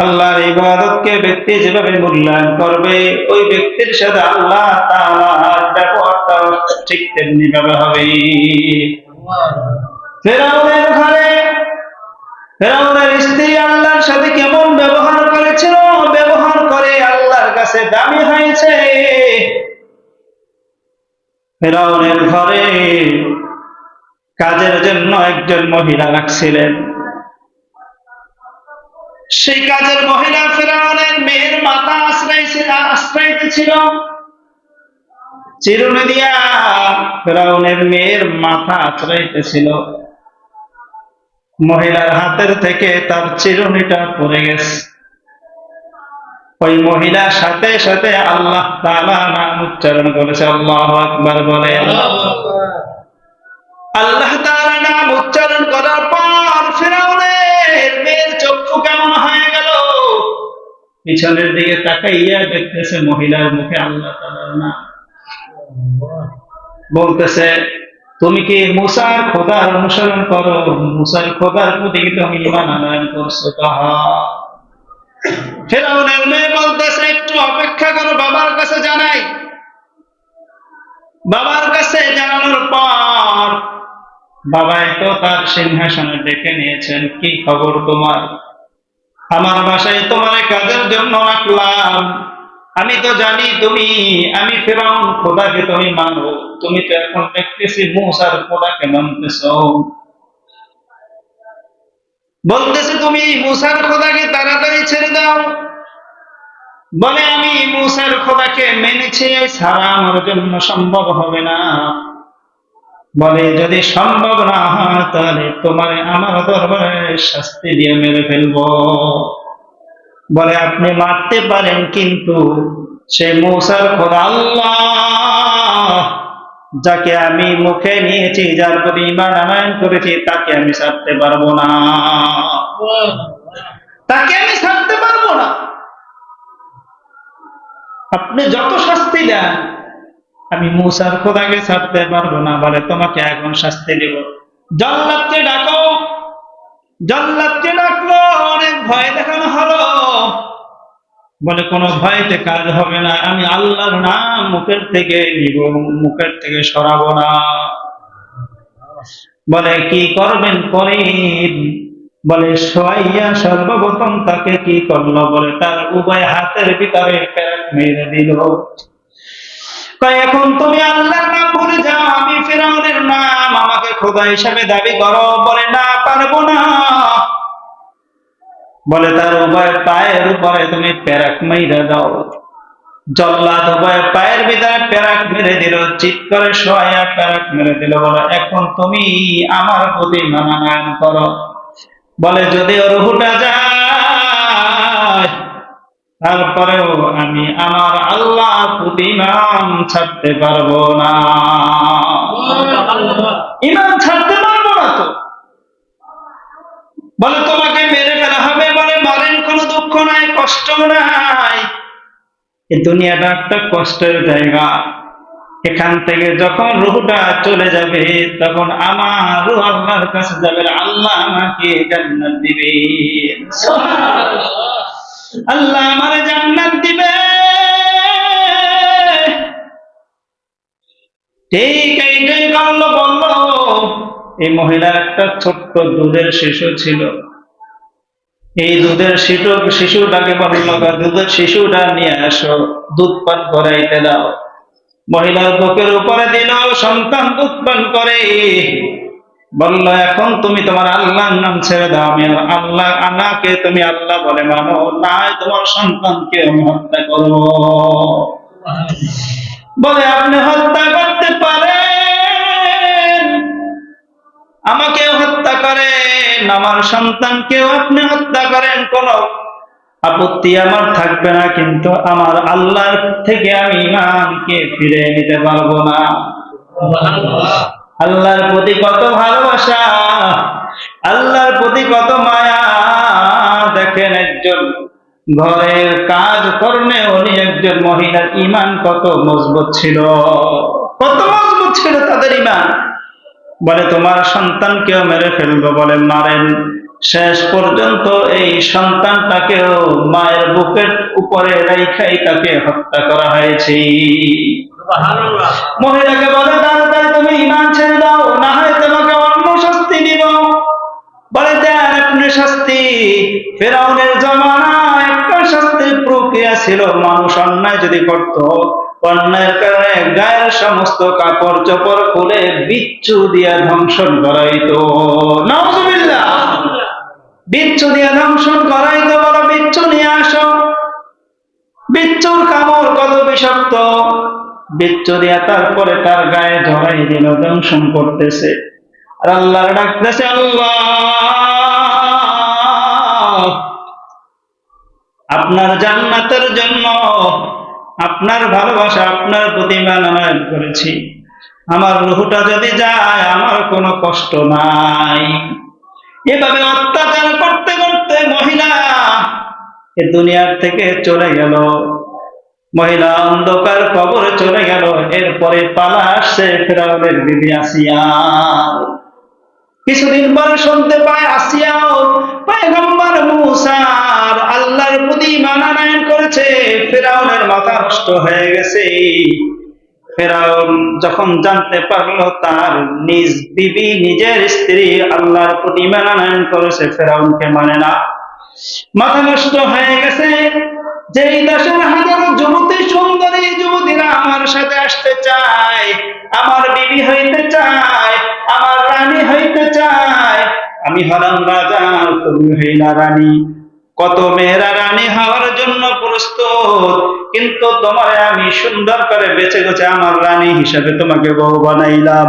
আল্লাহর ইবাদতকে ব্যক্তি যেভাবে মূল্যায়ন করবে, ওই ব্যক্তির সাথে আল্লাহ তাআলার ব্যবহারটা ঠিক তেমনি ভাবে হবে ফেরাউনের ঘরে ফেরাউনের স্ত্রী আল্লাহর সাথে কেমন ব্যবহার করেছিল? ব্যবহার করে আল্লাহর কাছে দামি হয়েছে। ফেরাউনের ঘরে কাজের জন্য একজন মহিলা রাখছিলেন। সেই কাজের মহিলা ফেরাউনের মেয়ের মাথা আশ্রয় আশ্রয় ছিল। চিরুনি দিয়া ফেরাউনের মেয়ের মাথা আশ্রয়তেছিল মহিলার হাতের থেকে তার চিরুনিটা পড়ে গেছে। ওই মহিলার সাথে সাথে আল্লাহ তাআলা নাম উচ্চারণ করেছে, আল্লাহ আকবার বলে। আল্লাহ তাআলা নাম উচ্চারণ করার পর ফেরাউনের মেয়ের চক্ষু কেমন হয়ে গেল? পিছনের দিকে তাকাইয়া দেখতেছে মহিলার মুখে আল্লাহ তাআলার নাম। বলতেছে, তুমি কি মুসার খোদার অনুসরণ করো? মুসার খোদার প্রতি তুমি ফেরাউনের মেয়ে বলতেছে, একটু অপেক্ষা করো, বাবার কাছে জানাই। বাবার কাছে জানানোর পর বাবাই তো তার সিংহাসনে ডেকে নিয়েছেন, কি খবর তোমার? আমার বাসায় তোমার কাজের জন্য রাখলাম। আমি তো জানি তুমি, আমি ফেরাউন, খোদাকে তুমি মানো। তুমি তো এখন দেখতেছি মুসার খোদাকে মানতেছ। বলতেছে তুমি, মুসার খোদাকে তাড়াতাড়ি ছেড়ে দাও। বলে আমি মুসার খোদাকে মেনেছি ছাড়া আমার জন্য সম্ভব হবে না। বলে, যদি সম্ভব না হয়, তাহলে তোমার আমার দরবারে শাস্তি দিয়ে মেরে ফেলব। বলে, আপনি মারতে পারেন, কিন্তু সে মৌসার খোদা আল্লাহ, যাকে আমি মুখে নিয়েছি, যার প্রতি ইমান আনায়ন করেছি, তাকে আমি ছাড়তে পারব না। তাকে আমি ছাড়তে পারব না। আপনি যত শাস্তি দেন আমি মুসার খোদাকে ছাড়তে পারব না, বলে তোমাকে এখন শাস্তি দেব। জল্লাদকে ডাকো জল্লাদকে ডাকলো অনেক ভয় দেখানো হলো। বলে, কোনো ভয়তে কাজ হবে না, আমি আল্লাহর নাম মুখের থেকে নিব, মুখের থেকে সরাবো না। বলে, কি করবেন করেন বলে সোয়াইয়া সর্বপ্রথম তাকে কি করল? বলে, তার উভয় হাতের ভিতরে প্যারাক মেরে দিল। এখন তুমি আল্লাহর নাম ভুলে যাও, আমি ফেরাউনের নাম আমাকে খোদা হিসাবে দাবি করো। বলে, না, পারব না। বলে, তার উভয় পায়ের উপরে তুমি প্যারাক মেরে দাও। জল্লাদ উভয় পায়ের ভিতরে প্যারাক মেরে দিল চিৎ করে সোয়া প্যারাক মেরে দিল, বলে, এখন তুমি আমার প্রতি মানায়ন করো। বলে, যদি ওর হুটা যায় তারপরেও আমি আমার আল্লাহ ইমান ছাড়তে পারব না। ইমান ছাড়তে পারব না তো। বলে তোমাকে মেরে ফেলা হবে বলে মারেন কোনো দুঃখ নাই, কষ্ট নাই। এই দুনিয়াটা একটা কষ্টের জায়গা। এখান থেকে যখন রুহটা চলে যাবে, তখন আমার আল্লাহর কাছে যাবে, আল্লাহ আমাকে জান্নাত দিবে। আল্লাহ আমার জান্নাত দিবে। ঠিক এইটাই কারণ বলল। এই মহিলার একটা ছোট্ট দুধের শিশু ছিল। এই দুধের শিশু শিশুটাকে বলল দুধের শিশুটা নিয়ে আসো, দুধ পান করাইতে দাও। মহিলার বুকের উপরে দিল, সন্তান দুধ পান করে। বলল, এখন তুমি তোমার আল্লাহর নাম ছেড়ে দাও, আমি আল্লাহ, আল্লাহকে তুমি আল্লাহ বলে মানো, নাই তোমার সন্তানকে আমি হত্যা করব। বলে, আপনি হত্যা করতে পারেন আমাকে হত্যা করেন, আমার সন্তানকেও আপনি হত্যা করেন, কোন আপত্তি আমার থাকবে না, কিন্তু আমার আল্লাহর থেকে আমি ইমানকে ফিরে নিতে পারব না। আল্লাহর প্রতি কত ভালোবাসা, আল্লাহর প্রতি কত মায়া। দেখেন একজন ঘরের কাজ কর্মে উনি একজন মহিলার ইমান কত মজবুত ছিল। কত মজবুত ছিল তাদের ইমান বলে, তোমার সন্তানকেও মেরে ফেলব বলে মারেন। শেষ পর্যন্ত এই সন্তানটাকেও মায়ের বুকের উপরে রেখাই তাকে হত্যা করা হয়েছে। মহিলাকে বলে তাড়াতাড়ি তুমি ইমান ছেড়ে দাও না হয় তোমাকে অন্য শাস্তি দিব। বলে দেন আপনি শাস্তি ফেরাউনের জমানা একটা শাস্তির প্রক্রিয়া ছিল মানুষ অন্যায় যদি করত অন্যায়ের কারণে গায়ের সমস্ত কাপড় চোপড় খুলে বিচ্ছু দিয়া ধ্বংসন করাইতো নজবিল্লা ধ্বংসন করাইতো বলো নিয়ে আসো। কত বিষাক্ত। তারপরে তার গায়ে জড়াই দিল, দংশন করতেছে। আর আল্লাহ ডাকতেছে, আল্লাহ, আপনার জান্নাতের জন্য, আপনার ভালোবাসা, আপনার প্রতি মানায়ন করেছি। আমার রুহুটা যদি যায়, আমার কোনো কষ্ট নাই। এভাবে অত্যাচার করতে করতে মহিলা এ দুনিয়ার থেকে চলে গেল। মহিলা অন্ধকার কবরে চলে গেল। এরপরে পালা আসছে ফেরাউনের বিবি আসিয়া। কিছুদিন পরে শুনতে পায় আসিয়াও পয়গম্বর মুসার আল্লাহর প্রতি মানানায়ন করেছে। ফেরাউনের মাথা নষ্ট হয়ে গেছে। ফেরাউন যখন জানতে পারল তার নিজ বিবি নিজের স্ত্রী আল্লাহর প্রতি করেছে ফেরাউনকে মানে না। মাথা নষ্ট হয়ে গেছে। যেই দেশের হাজারো যুবতী সুন্দরী যুবতীরা আমার সাথে আসতে চায়, আমার বিবি হইতে চায়, আমার রানী হইতে চায়, আমি হলাম রাজা, তুমি হইলা রানী। কত মেয়েরা রানী হওয়ার জন্য প্রস্তুত, কিন্তু তোমার আমি সুন্দর করে বেছে গেছে আমার রানী হিসাবে তোমাকে বউ বানাইলাম।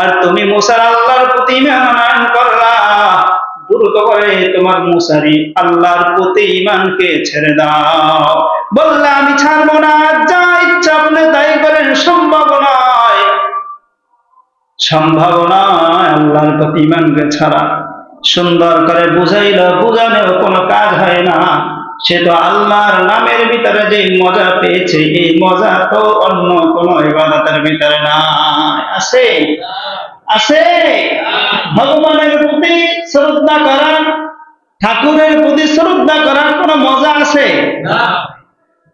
আর তুমি মুসার আল্লাহর প্রতি মেহমান করলা। দ্রুত করে তোমার মুসারি আল্লাহর প্রতি ইমানকে ছেড়ে দাও। বললে, আমি ছাড়বো না যা ইচ্ছা আপনি তাই করেন, সম্ভব নয়। সম্ভব আল্লাহর প্রতি ইমানকে ছাড়া। সুন্দর করে বুঝাইল বুঝানেও কোনো কাজ হয় না। সে তো আল্লাহর নামের ভিতরে যে মজা পেয়েছে এই মজা তো অন্য কোনো ইবাদতের ভিতরে না আছে? আছে? ভগবানের প্রতি শ্রদ্ধা করা ঠাকুরের প্রতি শ্রদ্ধা করার কোনো মজা আছে?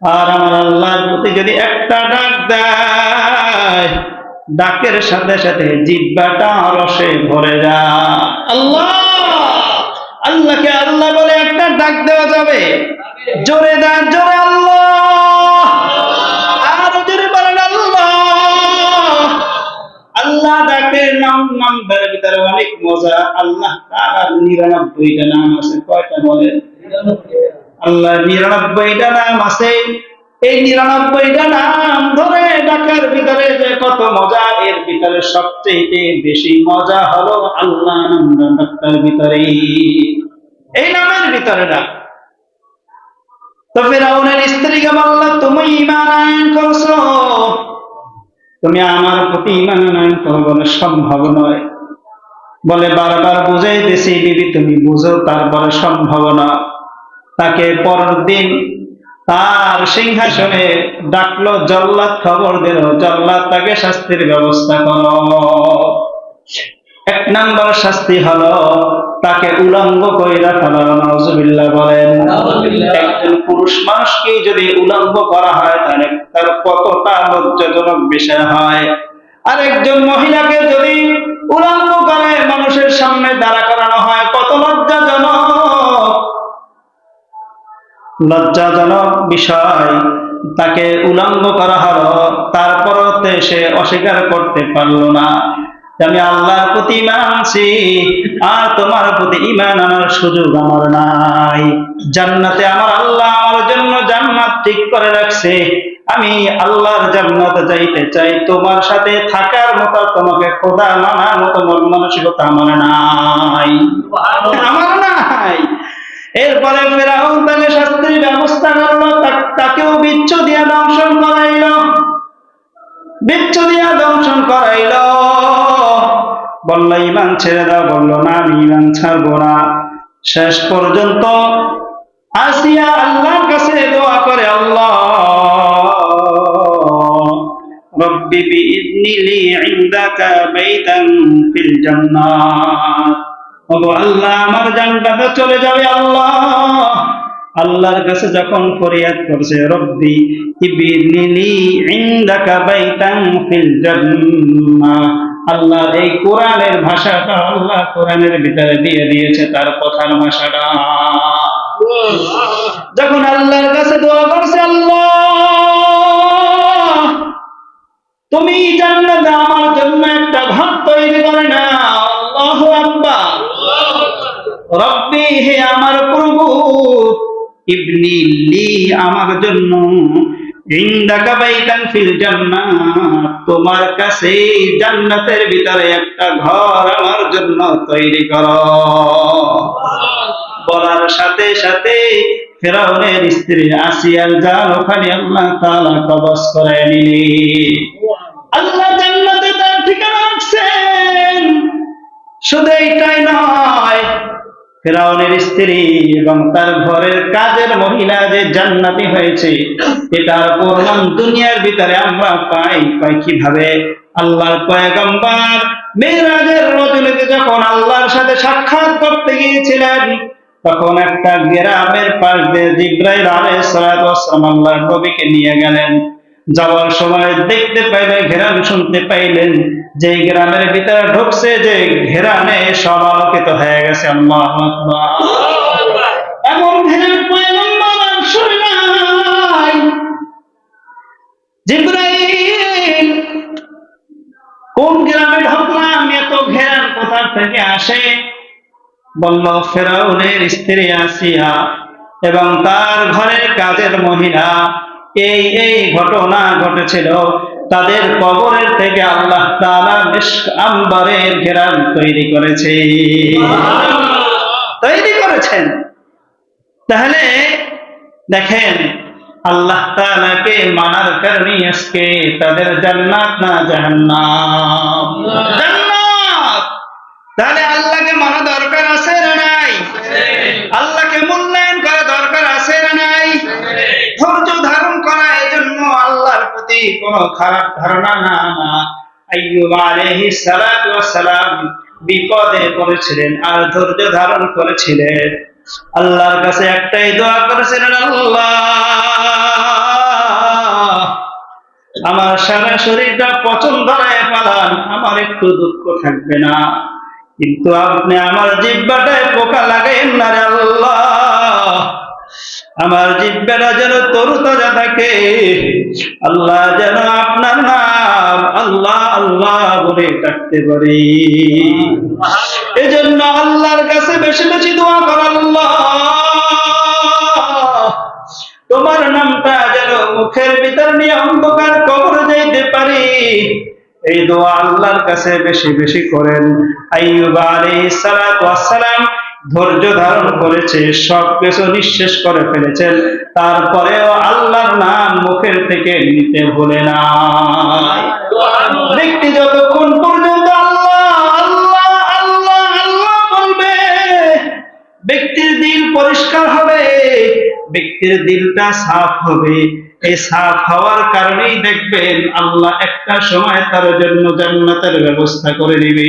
আর আমার আল্লাহর প্রতি যদি একটা ডাক দেয় ডাকের সাথে সাথে জিব্বাটা রসে ভরে যায়। আল্লাহ! আল্লাহকে আল্লাহ বলে একটা ডাক দেওয়া যাবে। জোরে দা জোরে আল্লাহ। নাম ভিতরে অনেক মজা। আল্লাহ তার নিরানব্বইটা নাম আছে, কয়টা বলেন? আল্লাহ নিরানব্বইটা নাম আছে। এই নিরানব্বইটা নাম ধরে ডাকার ভিতরে যে কত মজা, এর ভিতরে সবচেয়ে বেশি মজা হলো আল্লাহ নাম ডাক্তার ভিতরে এই নামের ভিতরে ডাক। তো ফেরাউনের স্ত্রীকে বলল, তুমি ইমান আয়ন করছ। তুমি আমার প্রতি ইমান আনয়ন করো বলে সম্ভব নয়। বলে, বারবার বুঝাইতেছি, বিবি, তুমি বুঝো, তারপরে সম্ভব না। তাকে পরের দিন তার সিংহাসনে ডাকলো জল্লাদ খবর দিল জল্লাদ তাকে শাস্তির ব্যবস্থা করো। এক নম্বর শাস্তি হলো তাকে উলঙ্গ কইরা ফেলা নজুবিল্লাহ বলেন। একজন পুরুষ মানুষকে যদি উলঙ্গ করা হয় তাহলে তার কতটা লজ্জাজনক বিষয় হয়। আর একজন মহিলাকে যদি উলঙ্গ করে মানুষের সামনে দাঁড়া করানো হয় কত লজ্জাজনক। লজ্জাজনক বিষয়। তাকে উলঙ্গ করা হলো, তারপরতে সে অস্বীকার করতে পারল না। আমি আল্লাহর প্রতি ইমান আনছি, আর তোমার প্রতি ইমান আনার সুযোগ আমার নাই। জান্নাতে আমার আল্লাহ আমার জন্য জান্নাত ঠিক করে রাখছে। আমি আল্লাহর জান্নাতে যাইতে চাই, তোমার সাথে থাকার মতো তোমাকে খোদা মানার মতো মন মানসিকতা আমার নাই। আমার নাই। এরপরে ফেরাউন তাকে শাস্তির ব্যবস্থা করল তাকেও বিচ্ছ দিয়া দংশন করাইল। বিচ্ছ দিয়া দংশন করাইল। বলল, ইমান ছেড়ে দাও। বলল, না, আমি ইমান ছাড়বো না। শেষ পর্যন্ত আসিয়া আল্লাহর কাছে দোয়া করে, আল্লাহ, রব্বি বিইذنি লি ইনদাকা বাইতান ফিল জান্নাত। আল্লাহ, আমার জানটাতে চলে যাবে আল্লাহ। আল্লাহর কাছে যখন ফরিয়াদ করছে, রব্বি ইনদাকা বাইতান ফিল জান্নাহ। আল্লাহ এই কোরআনের ভাষাটা আল্লাহ কোরআনের ভিতরে দিয়ে দিয়েছে, তার কথার ভাষাটা। যখন আল্লাহর কাছে দোয়া করছে, আল্লাহ, তুমি জান্নাতে আমার জন্য একটা ঘর তৈরি করে না আল্লাহু আকবার রব্বি হে আমার প্রভু। ইবনি লি আমার জন্য ইন্দাকা বাইতান ফিল জান্নাত তোমার কাছে জান্নাতের ভিতরে একটা ঘর আমার জন্য তৈরি করো। বলার সাথে সাথে ফেরাউনের স্ত্রী আসিয়ার জাল ওখানে আল্লাহ তাআলা কবজ করে নিলি। আল্লাহ জান্নাতে তার ঠিকানা রাখছেন। শুধু এইটাই নয় ফেরাউনের স্ত্রী এবং তার ঘরের কাজের মহিলা যে জান্নাতি হয়েছে এটার প্রমাণ দুনিয়ার ভিতরে আমরা পাই। পাই কীভাবে? আল্লাহর পয়গম্বর মেরাজের রজনীতে যখন আল্লাহর সাথে সাক্ষাৎ করতে গিয়েছিলেন, তখন একটা গ্রামের পাশ দিয়ে জিব্রাইল আলাইহিস সালাম আল্লাহর নবীকে নিয়ে গেলেন। যাওয়ার সময় দেখতে পাইলেন, ঘেরান শুনতে পাইলেন যে গ্রামের ভিতরে ঢুকছে, যে ঘেরানে সব আলোকিত হয়ে গেছে। কোন গ্রামে ঢুকলাম, এত ঘেরান কোথা থেকে আসে? বলল, ফেরাউনের স্ত্রী আসিয়া এবং তার ঘরের কাজের মহিলা এই এই ঘটনা ঘটেছিল? তাদের কবরের থেকে আল্লাহ তাআলা আম্বারের ঘেরান তৈরি করেছে। তৈরি করেছেন। তাহলে দেখেন আল্লাহ তাআলাকে মানার কারণে আজকে তাদের জান্নাত না জাহান্নাম। জান্নাত! তাহলে আল্লাহকে খারাপ ধারণা না না। আইয়ুব সালাতু বিপদে পড়েছিলেন আর ধৈর্য ধারণ করেছিলেন। আল্লাহর কাছে একটাই দোয়া করেছিলেন, আল্লাহ! আমার সারা শরীরটা পছন্দ ধরায় পালান, আমার একটু দুঃখ থাকবে না। কিন্তু আপনি আমার জিব্বাটায় পোকা লাগাইন না রে আল্লাহ! আমার জিব্বাটা যেন তরু তাজা থাকে। আল্লাহ যেন আপনার নাম আল্লাহ আল্লাহ বলে ডাকতে পারি। এজন্য আল্লাহর কাছে বেশি বেশি দোয়া কর আল্লাহ। তোমার নামটা যেন মুখের ভিতর নিয়ে অন্ধকার কবর যাইতে পারি। এই দোয়া আল্লাহর কাছে বেশি বেশি করেন। আইয়ুব আলাইহিস সালাম ধৈর্য ধারণ করেছে সব কিছু নিঃশেষ করে ফেলেছেন। তারপরেও আল্লাহর নাম মুখের থেকে নিতে ভুলে না। ব্যক্তি যতক্ষণ পর্যন্ত আল্লাহ আল্লাহ আল্লাহ আল্লাহ বলবে, ব্যক্তির দিল পরিষ্কার হবে, ব্যক্তির দিলটা সাফ হবে। এই সাফ হওয়ার কারণেই দেখবেন আল্লাহ একটা সময় তার জন্য জান্নাতের ব্যবস্থা করে দিবে।